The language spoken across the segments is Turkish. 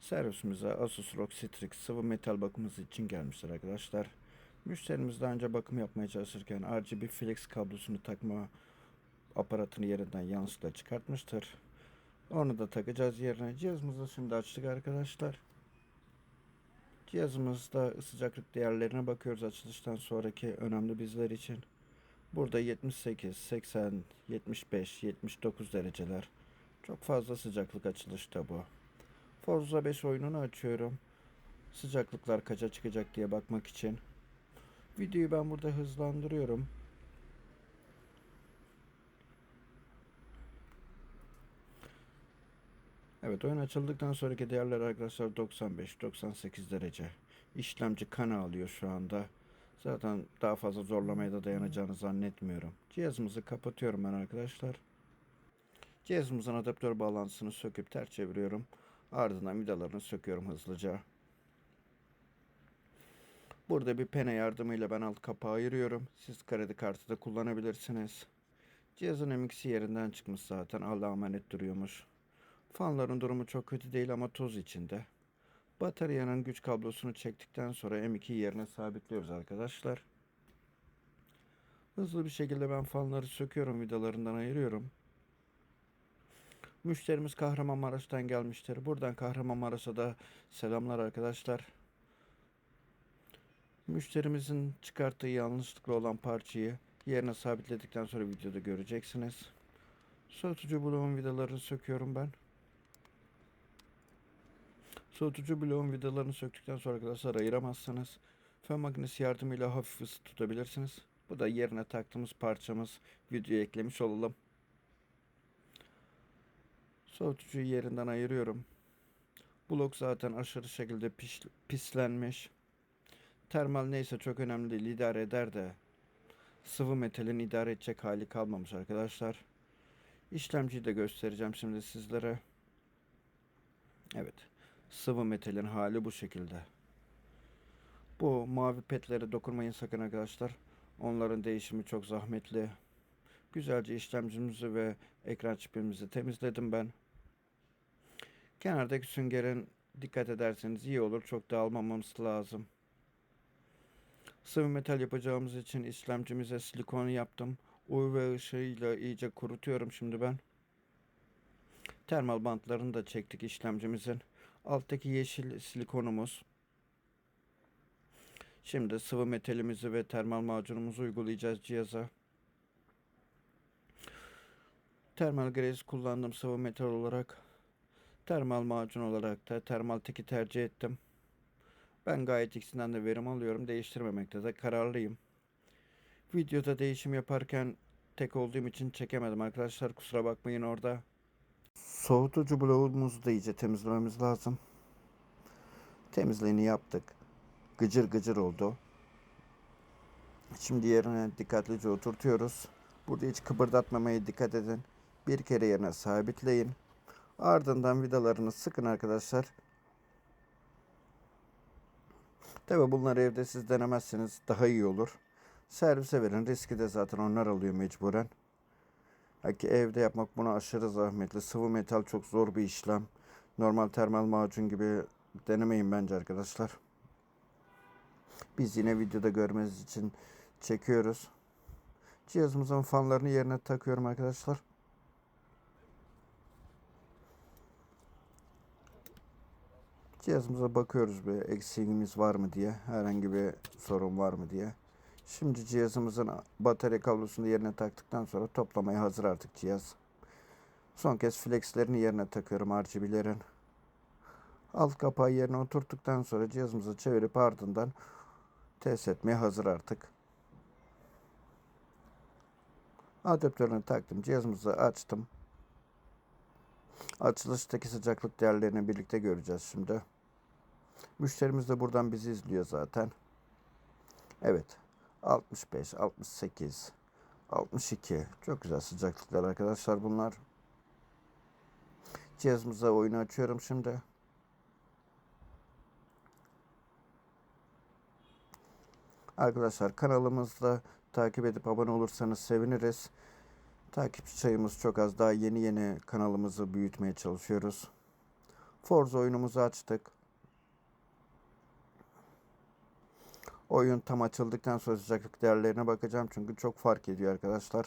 Servisimize Asus ROG Strix sıvı metal bakımımız için gelmişler arkadaşlar. Müşterimiz daha önce bakım yapmaya çalışırken RGB flex kablosunu takma aparatını yerinden yanlışlıkla çıkartmıştır. Onu da takacağız yerine. Cihazımızı şimdi açtık arkadaşlar. Cihazımızda sıcaklık değerlerine bakıyoruz açılıştan sonraki önemli bizler için. Burada 78, 80, 75, 79 dereceler. Çok fazla sıcaklık açılışta bu. Forza 5 oyununu açıyorum. Sıcaklıklar kaça çıkacak diye bakmak için. Videoyu ben burada hızlandırıyorum. Evet oyun açıldıktan sonraki değerler arkadaşlar 95-98 derece. İşlemci kan alıyor şu anda. Zaten daha fazla zorlamaya da dayanacağını zannetmiyorum. Cihazımızı kapatıyorum ben arkadaşlar. Cihazımızın adaptör bağlantısını söküp ters çeviriyorum. Ardından vidalarını söküyorum hızlıca. Burada bir pene yardımıyla ben alt kapağı ayırıyorum. Siz kredi kartı da kullanabilirsiniz. Cihazın MX'i yerinden çıkmış zaten. Allah'a emanet duruyormuş. Fanların durumu çok kötü değil ama toz içinde. Bataryanın güç kablosunu çektikten sonra M2 yerine sabitliyoruz arkadaşlar. Hızlı bir şekilde ben fanları söküyorum vidalarından ayırıyorum. Müşterimiz Kahramanmaraş'tan gelmiştir. Buradan Kahramanmaraş'a da selamlar arkadaşlar. Müşterimizin çıkarttığı yanlışlıkla olan parçayı yerine sabitledikten sonra videoda göreceksiniz. Soğutucu bloğun vidalarını söküyorum ben. Soğutucu bloğun vidalarını söktükten sonra arkadaşlar ayıramazsanız fön makinesi yardımıyla hafif ısı tutabilirsiniz. Bu da yerine taktığımız parçamız. Videoya eklemiş olalım. Soğutucuyu yerinden ayırıyorum. Blok zaten aşırı şekilde piş, pislenmiş. Termal neyse çok önemli değil idare eder de sıvı metalin idare edecek hali kalmamış arkadaşlar. İşlemciyi de göstereceğim şimdi sizlere. Evet. Sıvı metalin hali bu şekilde. Bu mavi petlere dokunmayın sakın arkadaşlar. Onların değişimi çok zahmetli. Güzelce işlemcimizi ve ekran çipimizi temizledim ben. Kenardaki süngerin dikkat ederseniz iyi olur. Çok dağılmamamız lazım. Sıvı metal yapacağımız için işlemcimize silikon yaptım. UV ışığıyla iyice kurutuyorum şimdi ben. Termal bantlarını da çektik işlemcimizin. Alttaki yeşil silikonumuz. Şimdi sıvı metalimizi ve termal macunumuzu uygulayacağız cihaza. Termal grez kullandım sıvı metal olarak. Termal macun olarak da termal teki tercih ettim. Ben gayet ikisinden de verim alıyorum. Değiştirmemekte de kararlıyım. Videoda değişim yaparken tek olduğum için çekemedim arkadaşlar. Kusura bakmayın orada. Soğutucu bloğumuzu da iyice temizlememiz lazım. Temizliğini yaptık. Gıcır gıcır oldu. Şimdi yerine dikkatlice oturtuyoruz. Burada hiç kıpırdatmamaya dikkat edin. Bir kere yerine sabitleyin. Ardından vidalarını sıkın arkadaşlar. Tabi bunları evde siz denemezseniz daha iyi olur. Servise verin. Riski de zaten onlar alıyor mecburen. Ki evde yapmak buna aşırı zahmetli. Sıvı metal çok zor bir işlem. Normal termal macun gibi denemeyin bence arkadaşlar. Biz yine videoda görmeniz için çekiyoruz. Cihazımızın fanlarını yerine takıyorum arkadaşlar. Cihazımıza bakıyoruz bir eksiğimiz var mı diye. Herhangi bir sorun var mı diye. Şimdi cihazımızın batarya kablosunu yerine taktıktan sonra toplamaya hazır artık cihaz. Son kez flexlerini yerine takıyorum RGB'lerin. Alt kapağı yerine oturttuktan sonra cihazımızı çevirip ardından test etmeye hazır artık. Adaptörünü taktım. Cihazımızı açtım. Açılıştaki sıcaklık değerlerini birlikte göreceğiz şimdi. Müşterimiz de buradan bizi izliyor zaten. Evet. 65, 68, 62. Çok güzel sıcaklıklar arkadaşlar bunlar. Cihazımıza oyunu açıyorum şimdi. Arkadaşlar kanalımızda takip edip abone olursanız seviniriz. Takipçi sayımız çok az. Daha yeni yeni kanalımızı büyütmeye çalışıyoruz. Forza oyunumuzu açtık. Oyun tam açıldıktan sonra sıcaklık değerlerine bakacağım çünkü çok fark ediyor arkadaşlar.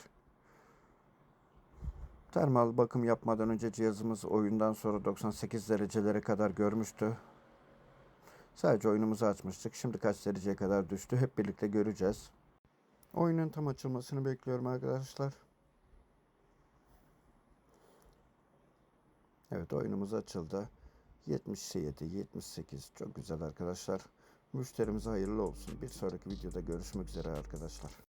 Termal bakım yapmadan önce cihazımız oyundan sonra 98 derecelere kadar görmüştü. Sadece oyunumuzu açmıştık. Şimdi kaç dereceye kadar düştü hep birlikte göreceğiz. Oyunun tam açılmasını bekliyorum arkadaşlar. Evet oyunumuz açıldı. 77, 78 çok güzel arkadaşlar. Müşterimize hayırlı olsun. Bir sonraki videoda görüşmek üzere arkadaşlar.